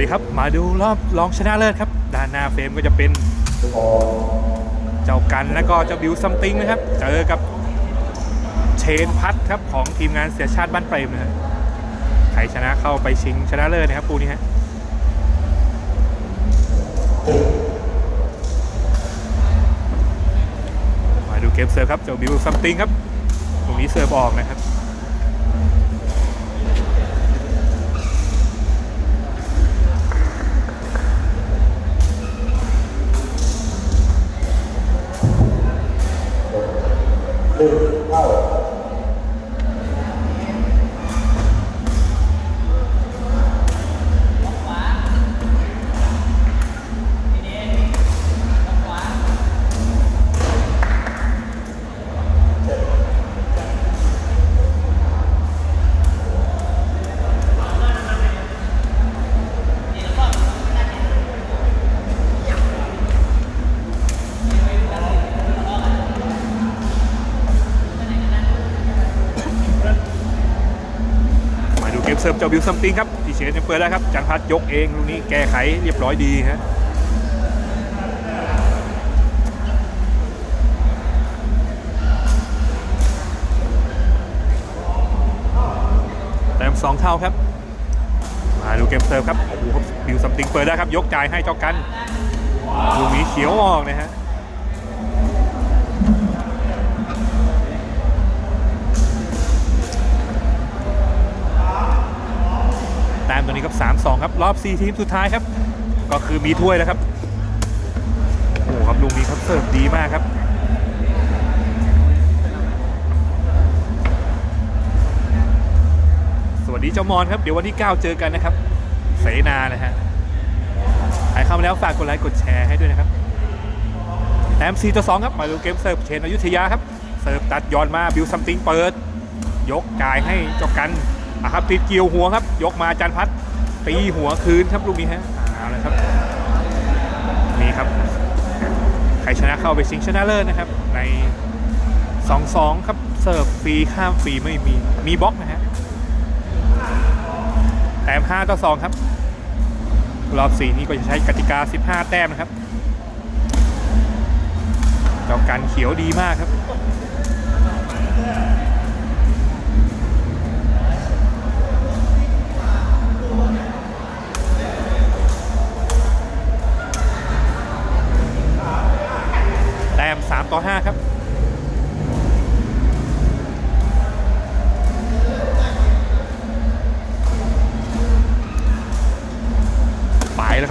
ดีครับ มาดูรอบรองชนะเลิศครับ ด้านหน้าเฟรมก็จะเป็นเจ้ากันและก็เจ้าบิวซัมติงนะครับ เจอกับเชนพัทครับของทีมงานเสียชาติบ้านเปรมนะครับใครชนะเข้าไปชิงชนะเลิศนะครับปูนี้ฮะมาดูเกมเซิร์ฟครับเจ้าบิวซัมติงครับ ตรงนี้เซิร์ฟออกนะครับ มา เจ้าบิวซัมติงครับที่เชนยังเปิดได้ครับจันพัฒน์ยกเองลูกนี้แก้ไขเรียบร้อยดีฮะแต้มสองเท่าครับมาดูเกมเซิร์ฟครับโอ้โหครับบิวซัมติงเปิดได้ครับยกจ่ายให้เจ้ากันลูกนี้เขียวออกนะฮะ มตัวนี้ครับ 3-2 ครับ รอบ 4 ทีมสุดท้ายครับ ก็คือมีถ้วยแล้วครับโอ้โหครับลุงนี้ครับเสิร์ฟดีมากครับสวัสดีเจ้ามอนครับเดี๋ยววันที่ 9 เจอกันนะครับ เสนานะฮะใครเข้ามาแล้วฝากกดไลค์กดแชร์ให้ด้วยนะครับแต้ม4ต่อ2ครับ มาดูเกมเสิร์ฟเชนอยุธยาครับ เสิร์ฟตัดย้อนมาบิวซัมติงเปิด ยกกายให้เจ้ากัน อะครับติดเกี่ยวหัวครับ ยกมาจันพัดตีหัวคืนครับลูกนี้ฮะเอาเลยครับนี่ครับ ใครชนะเข้าไปชิงชนะเลิศนะครับ ใน2-2ครับเสิร์ฟฟรีข้ามฟรีไม่มีมีบล็อกนะฮะแต้ม5ต่อ2ครับ รอบ4นี้ก็จะใช้กติกา15แต้มนะครับเจ้ากันเขียวดีมากครับ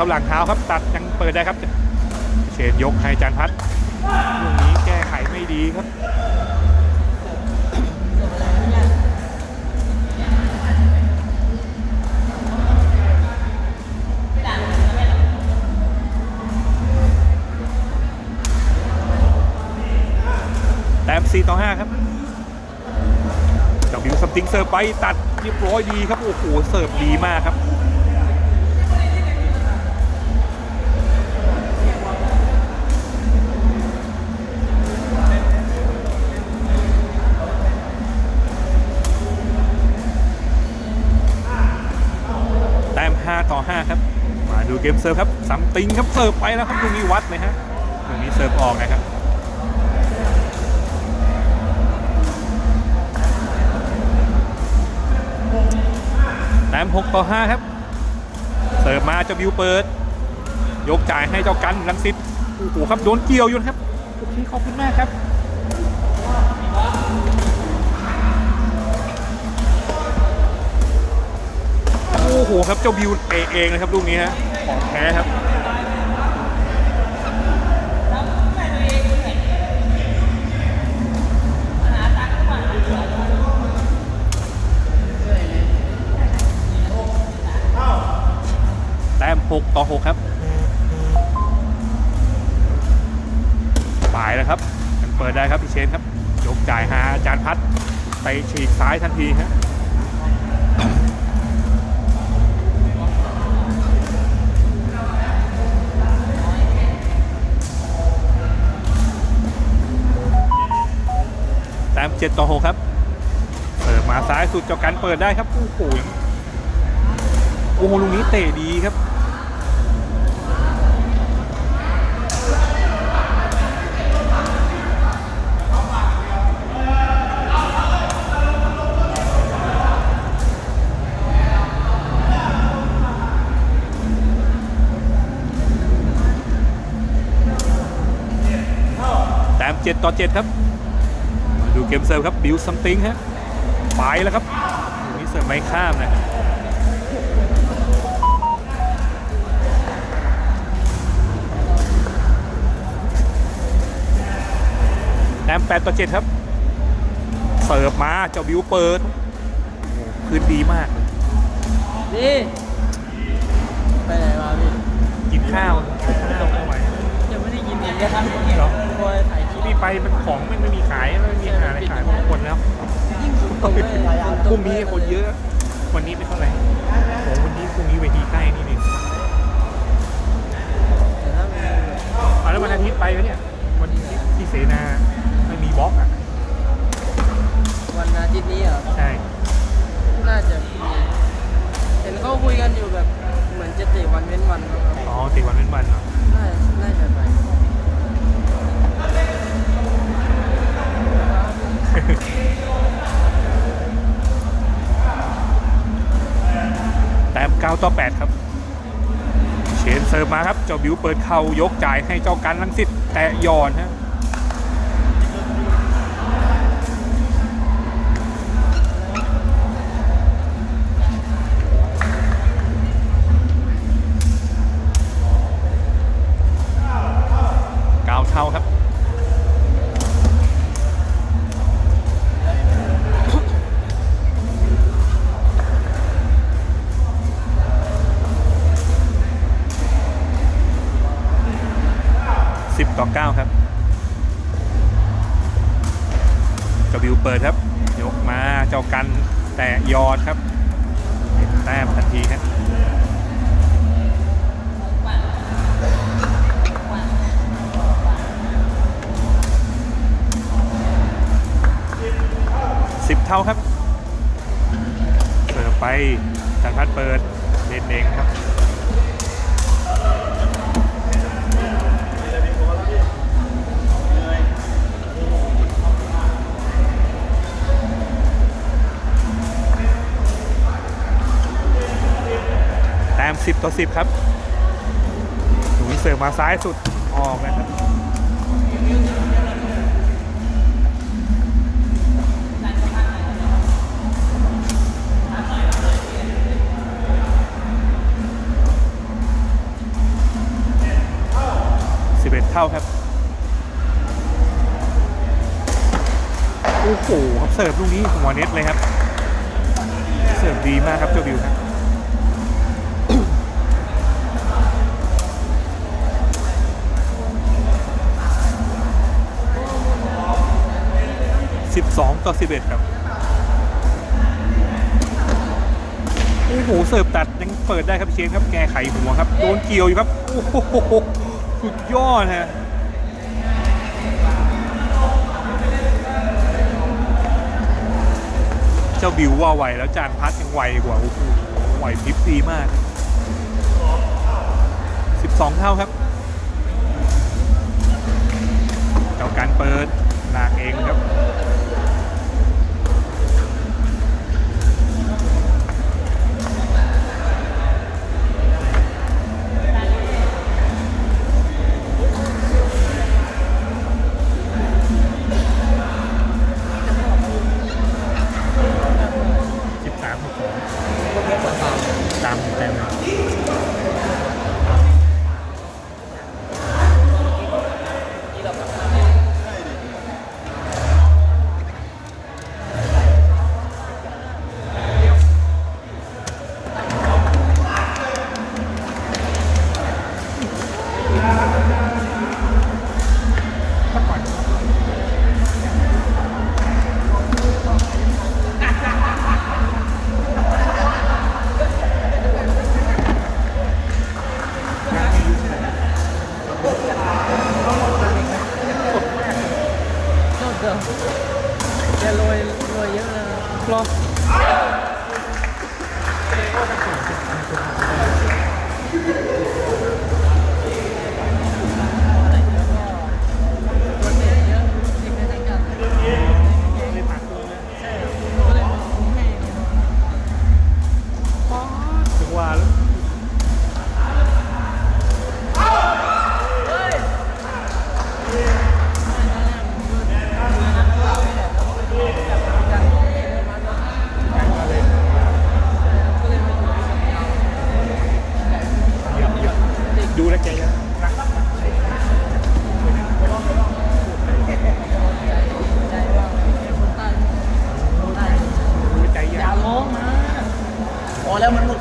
ครับหลังเท้าครับตัดยังเปิดได้ครับเชนยกให้จานพัดลูกนี้แก้ไขไม่ดีครับแต้ม4ต่อ 5 ครับเจ้าบิวซัมติงเสิร์ฟไปตัดเรียบร้อยดีครับ โอ้โห เสิร์ฟดีมากครับ เกมเซิร์ฟครับซัมติงครับเสิร์ฟไปแล้วครับตรงนี้วัดเลยฮะตรงนี้เสิร์ฟออกนะครับแต้ม6ต่อ 5 ครับ เสิร์ฟมาเจ้าบิวเปิด ยกจ่ายให้เจ้ากันลังสิตโอ้โหครับโดนเกี่ยวอยู่นครับโอเคขอบคุณมากครับโอ้โหครับเจ้าบิวเตะเองนะครับลูกนี้ฮะ ของแท้ครับแต้ม6ต่อ 6 ครับปลายแล้วครับยังเปิดได้ครับพี่เชนครับยกจ่ายหาอาจารย์พัดไปฉีกซ้ายทันทีฮะแ7 ต่อ 6 ครับ เปิดมาซ้ายสุดเจ้ากันเปิดได้ครับ โอ้โหโอ้โหลูกนี้เตะดีครับ แต้ม7ต่อเจ็ดครับ ดูเกมเซิร์ฟครับบิวซัมติงฮะไปแล้วครับตรงนี้เสิร์ฟไม่ข้ามนะครับแต้ม8ต่อ7ครับ เสิร์ฟมาเจ้าบิวเปิดโอ้โหพื้นดีมากนี่ไปไหนมาพี่กินข้าวข้าวไม่ไหวยังไม่ได้ยินอีกนะครับเหรอคอยถ่าย นี่ไปมันของมันไม่มีขายไม่มีหาอะไรขายของคนแล้วพรุ่งนี้คนเยอะ วันนี้ไม่เท่าไหร่โอ้ มาครับเจ้าบิวเปิดเข่ายกจ่ายให้เจ้ากันลังสิตแตะยอนฮะ เทาครับ เสิร์ฟไปจันพัดเปิดเล่นเองครับแต้ม10 ต่อ 10 ครับหนูเสิร์ฟมาซ้ายสุดออกนะครับ เท่าครับโอ้โหครับเสิร์ฟลูกนี้หัวเน็ตเลยครับ เสิร์ฟดีมากครับเจ้าบิวครับ12ต่อ11ครับโอ้โหเสิร์ฟตัดยังเปิดได้ครับเชนครับแกไขหัวครับ โดนเกี่ยวอยู่ครับ โอ้โห สุดยอดฮะเจ้าบิวว่าไวแล้วจานพัดยังไวกว่าโอ้โหไหวพริบดีมาก 12 เท่าครับ เจ้าการเปิดลากเองครับ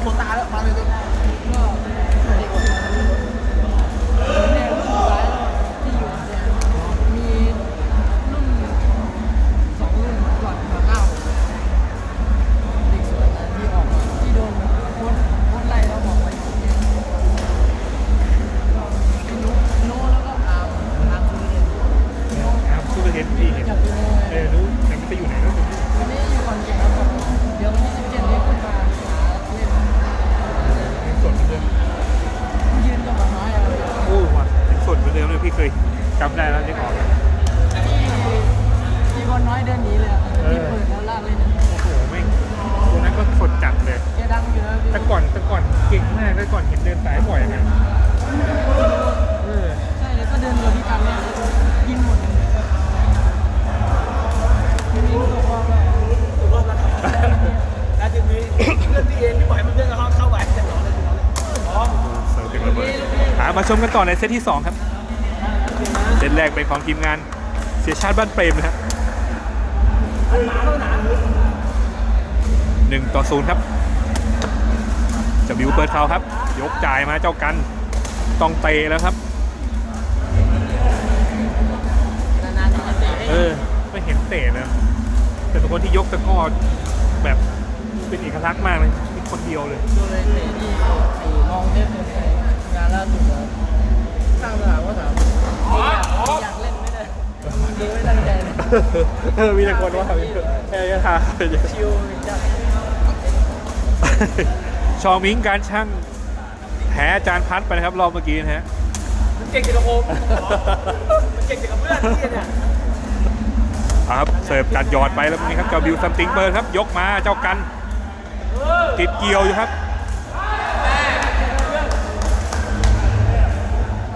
我打了八百多 จำได้แล้วที่ขอที่ที่บอลน้อยเดินหนีเลยอะที่เปิดแล้วลากเล่นอะโอ้โหไม่งตัวนั้นก็สดจัดเลยแกดังอยู่นะพี่แต่ก่อนแต่ก่อนเก่งมากแต่ก่อนเห็นเดินสายบ่อยนะเออใช่แล้วก็เดินกับพี่กันเนี่ยยิงหมดเลยทีนี้ตัวความแบบแล้วทีนี้เพื่อนพี่เองที่ปล่อยมันเพื่อนเขาเข้าไปจะนอนเลยนอนเลยอ๋อเสิร์ฟเป็นระเบิดหามาชมกันต่อในเซตที่ 2 ครับ เซตแรกเป็นของทีมงานเสียชาติบ้านเปรมนะฮะหนึ่งต่อศูนย์ครับ จะบิวเปิดเขาครับ ยกจ่ายมาเจ้ากัน ต้องเตะแล้วครับ เออ ไม่เห็นเตะนะ แต่เป็นคนที่ยกตะก้อแบบเป็นเอกลักษณ์มากเลยมีคนเดียวเลยดูเลยเตะที่ไอ้มองเทพเลยงานล่าสุดแล้วสร้างสนามก็ถาม อยากเล่นไม่ได้ดูไม่ตั้งใจเลยเออมีแต่คนว่าแค่ยะทาชิวจัดชอมิงการช่างแพ้อาจารย์พัดไปนะครับรอบเมื่อกี้นะฮะมันเก่งกับโอมมันเก่งกับเพื่อนพี่เนี่ยเอาครับเสิร์ฟจัดหยอดไปแล้วนี่ครับเจ้าบิวซัมติงเปิดครับ ยกมาเจ้ากัน ติดเกี่ยวอยู่ครับ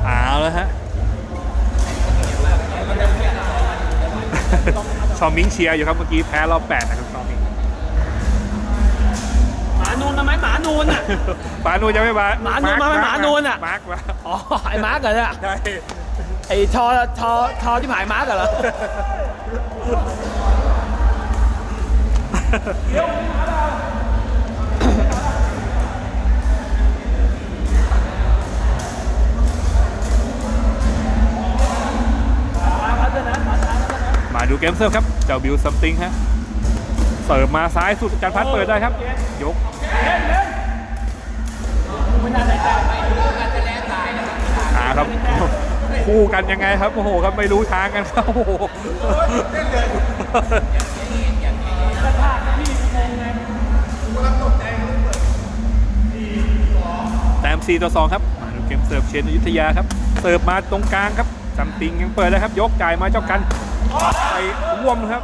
เอาแล้วฮะ ชอมิงเชียร์อยู่ครับเมื่อกี้แพ้รอบแปดนะครับชอมิงหมานูนนะไหมหมานูนอะ ปานูจะไม่มาหมานูนมาไหมหมานูนอะ มาร์กมาอ๋อไอ้มาร์กเหรอเนี่ยใช่ไอ้ทอทอทอที่หมายมาร์กเหรอมา ดูเกมเซิร์ฟครับ เจ้าบิวซัมติงฮะ เสิร์ฟมาซ้ายสุดอาจารพัดเปิดได้ครับ ยกอ่าครับ คู่กันยังไงครับ โอ้โหครับไม่รู้ทางกันครับโอ้โหแต้ม4ต่อ2ครับ มาดูเกมเสิร์ฟเชนอยุธยาครับ เสิร์ฟมาตรงกลางครับซัมติงยังเปิดได้ครับ ยกจ่ายมาเจ้ากัน ไปร่วมครับ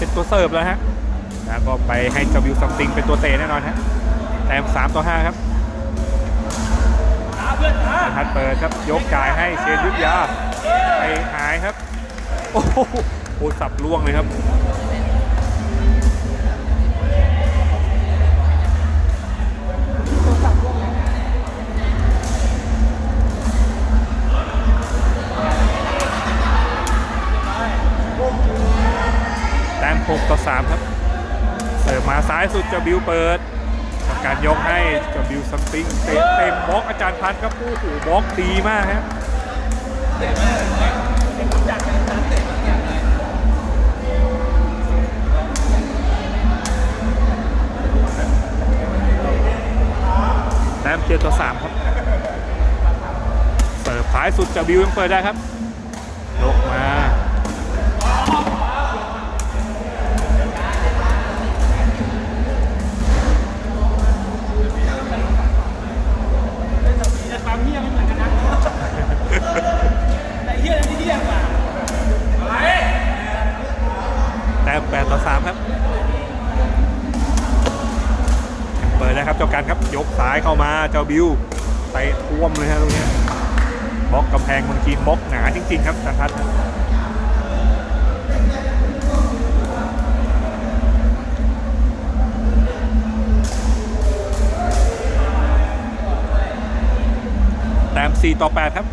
เป็นตัวเสิร์ฟแล้วฮะแล้วก็ไปให้จาวิวซัมติงเป็นตัวเตะแน่นอนฮะแต้ม3ต่อ5ครับทัดเปิดครับยกจ่ายให้เชนยุทธยาไปหายครับ โอ้โหสับล่วงเลยครับาซ้ายสุดจะบิวเปิดทำการยกให้จะบิวซัมติงเตะเต็มบล็อกอาจารย์พันธ์ครับโอ้โหบล็อกดีมากฮะแต้ม7ต่อ3ครับ เสิร์ฟท้ายสุดจะบิวยังเปิดได้ครับ บิวเตะท่วมเลยฮะตรงนี้บล็อกกำแพงเมืองจีนบล็อกหนาจริง ๆ ครับจันทัศน์แต้ม4ต่อ 8 ครับ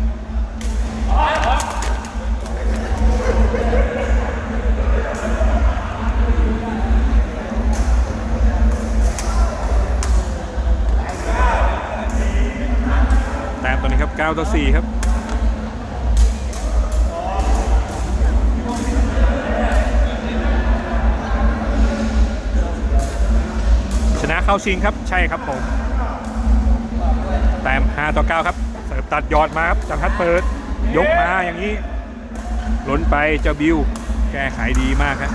ต้มตัวนี้ครับ9ต่อ4ครับชนะเข้าชิงครับใช่ครับผมแต้ม5ต่อ9ครับเสิร์ฟตัดยอดมาครับจังทัดเปิด ยกมาอย่างนี้ล้นไปเจ้าบิว แก้ไขดีมากครับ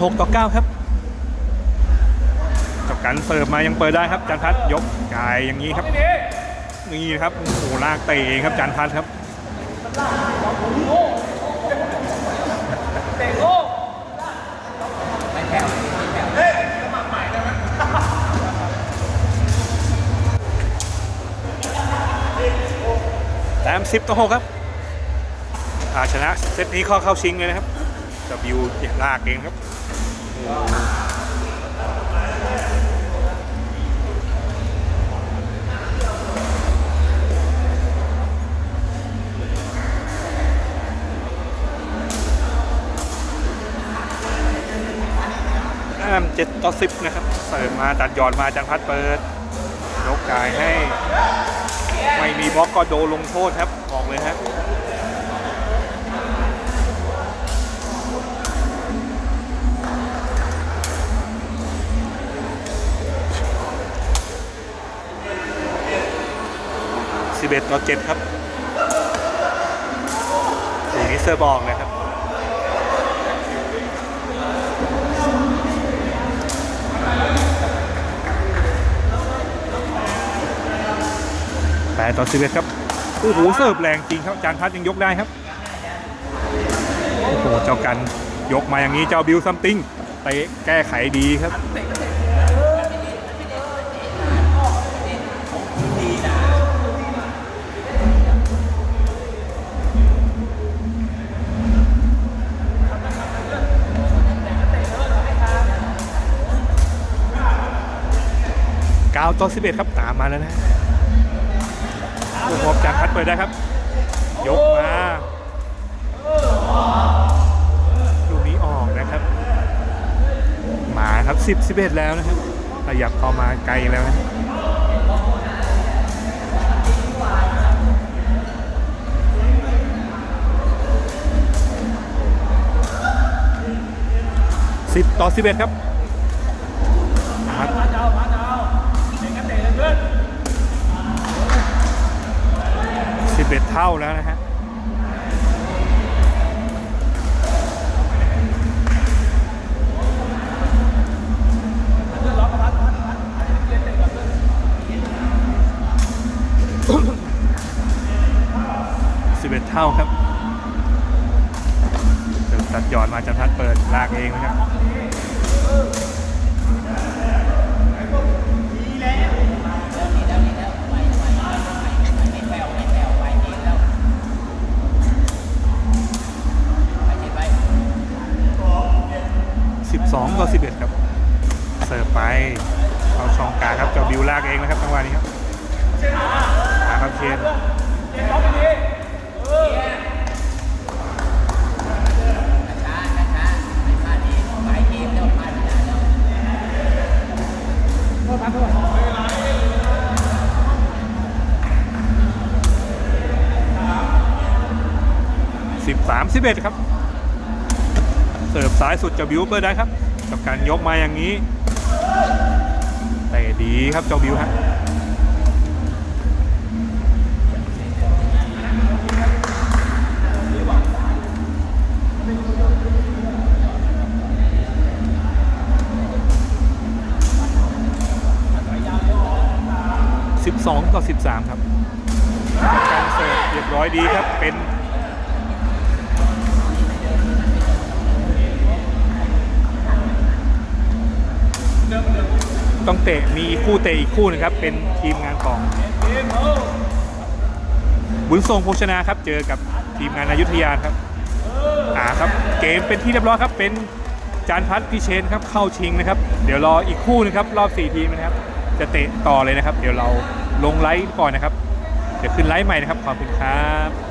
แต้ม6ต่อ 9 ครับกับการเสิร์ฟมายังเปิดได้ครับจันทัศน์ยกกายอย่างนี้ครับนี่ครับโอ้โหลากเตะเองครับจันทัศน์ครับเตะโก้แต้ม10 ต่อ 6 ครับอาชนะเซตนี้เข้าเข้าชิงเลยนะครับจะบิวลากเองครับ แต้ม7ต่อ10นะครับ เสิร์ฟมาตัดหยอดมาจันพัดเปิดยกกายให้ ไม่มีบล็อกก็โดนลงโทษครับ บอกเลยฮะ สิบเอ็ดต่อเจ็ดครับอย่างนี้เซอร์บอกนะครับแปดต่อสิบเอ็ดครับโอ้โหเสิร์ฟแรงจริงครับจานพัดยังยกได้ครับโอ้โหเจ้ากันยกมาอย่างนี้เจ้าบิวซัมติงเตะแก้ไขดีครับ เก้าต่อสิบเอ็ดครับตามมาแล้วนะโอ้โหจานพัดเปิดได้ครับ ยกมาลูกนี้ออกนะครับ มาครับ 10 11 แล้วนะครับขยับเข้ามาไกลแล้วนะสิบต่อสิบเอ็ดครับ 11 เท่าแล้วนะฮะสิบเอ็ดเท่าครับเติมตัดหยอดมาจัทัดเปิดลากเองนะครับ เอาช่องกลางครับเจ้าบิวลากเองนะครับจังหวะนี้ครับมาครับเชนเด็กล็อกไปดีเออ13 11ครับ เสิร์ฟซ้ายสุดเจ้าบิวเปิดได้ครับ กับการยกมาอย่างนี้เตะ ดีครับเจ้าบิวฮะ12ต่อ13ครับการเสิร์ฟเรียบร้อยดีครับเป็น ต้องเตะมีคู่เตะอีกคู่นึงครับ เป็นทีมงานของ บุญทรงโภชนาครับ เจอกับทีมงานอายุธยาครับอ่าครับเกมเป็นที่เรียบร้อยครับ เป็นจานพัฒน์พี่เชนครับเข้าชิงนะครับ เดี๋ยวรออีกคู่หนึงครับ รอบ 4 ทีมนะครับ จะเตะต่อเลยนะครับ เดี๋ยวเราลงไลฟ์ก่อนนะครับ เดี๋ยวขึ้นไลฟ์ใหม่นะครับขอบคุณครับ